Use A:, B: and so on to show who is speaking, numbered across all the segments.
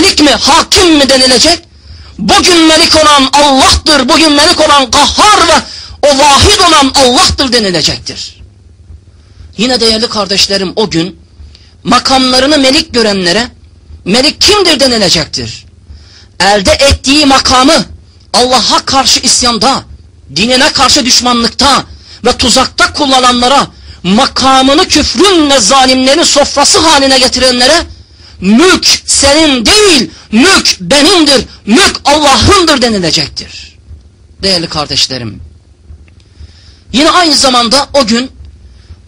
A: melik mi, hakim mi denilecek? Bugün melik olan Allah'tır, bugün melik olan kahhar ve o vahid olan Allah'tır denilecektir. Yine değerli kardeşlerim o gün makamlarını melik görenlere melik kimdir denilecektir. Elde ettiği makamı Allah'a karşı isyanda, dinine karşı düşmanlıkta ve tuzakta kullananlara makamını küfrün ve zalimlerin sofrası haline getirenlere mülk senin değil, mülk benimdir, mülk Allah'ındır denilecektir. Değerli kardeşlerim, yine aynı zamanda o gün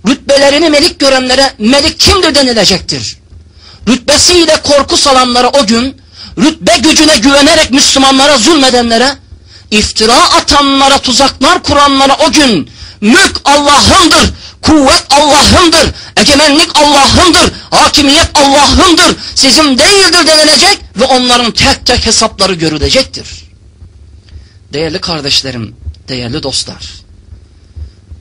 A: rütbelerini melik görenlere melik kimdir denilecektir. Rütbesiyle korku salanlara o gün, rütbe gücüne güvenerek Müslümanlara zulmedenlere, iftira atanlara, tuzaklar kuranlara o gün, mülk Allah'ındır, kuvvet Allah'ındır, egemenlik Allah'ındır, hakimiyet Allah'ındır, sizin değildir denilecek ve onların tek tek hesapları görülecektir. Değerli kardeşlerim, değerli dostlar,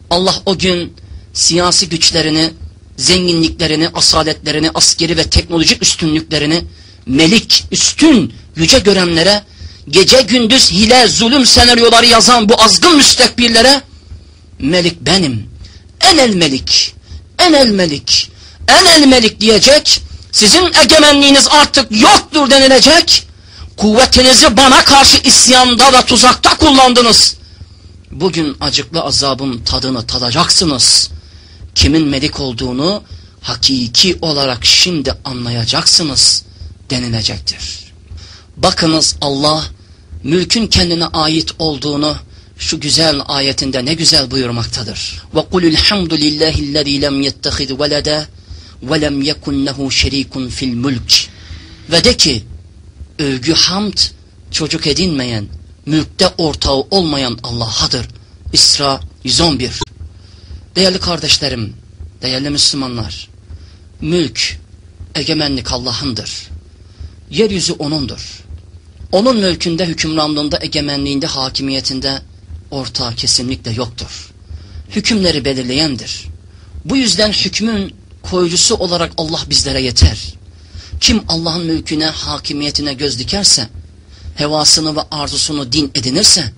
A: Allah o gün siyasi güçlerini, zenginliklerini, asaletlerini, askeri ve teknolojik üstünlüklerini melik, üstün, yüce görenlere, gece gündüz hile, zulüm senaryoları yazan bu azgın müstekbirlere, melik benim, enel melik, enel melik, enel melik diyecek, sizin egemenliğiniz artık yoktur denilecek, kuvvetinizi bana karşı isyanda ve tuzakta kullandınız. Bugün acıklı azabın tadını tadacaksınız. Kimin melik olduğunu hakiki olarak şimdi anlayacaksınız denilecektir. Bakınız Allah mülkün kendine ait olduğunu şu güzel ayetinde ne güzel buyurmaktadır. Ve kulul hamdulillahillezî lem yettehiz velede ve lem yekun lehu şerikun fil mulk. Ve de ki övgü hamd çocuk edinmeyen, mülkte ortağı olmayan Allah'adır. İsra 111. Değerli kardeşlerim, değerli Müslümanlar, mülk, egemenlik Allah'ındır. Yeryüzü O'nundur. Onun mülkünde, hükümranlığında, egemenliğinde, hakimiyetinde ortağı kesinlikle yoktur. Hükümleri belirleyendir. Bu yüzden hükmün koyucusu olarak Allah bizlere yeter. Kim Allah'ın mülküne, hakimiyetine göz dikerse, hevasını ve arzusunu din edinirse,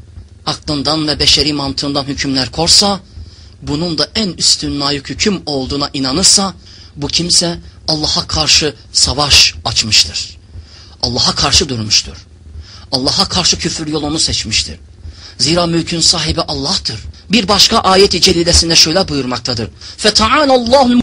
A: aklından ve beşeri mantığından hükümler korsa, bunun da en üstün layık hüküm olduğuna inanırsa, bu kimse Allah'a karşı savaş açmıştır. Allah'a karşı durmuştur. Allah'a karşı küfür yolunu seçmiştir. Zira mülkün sahibi Allah'tır. Bir başka ayet-i celilesinde şöyle buyurmaktadır. فَتَعَالَ اللّٰهُ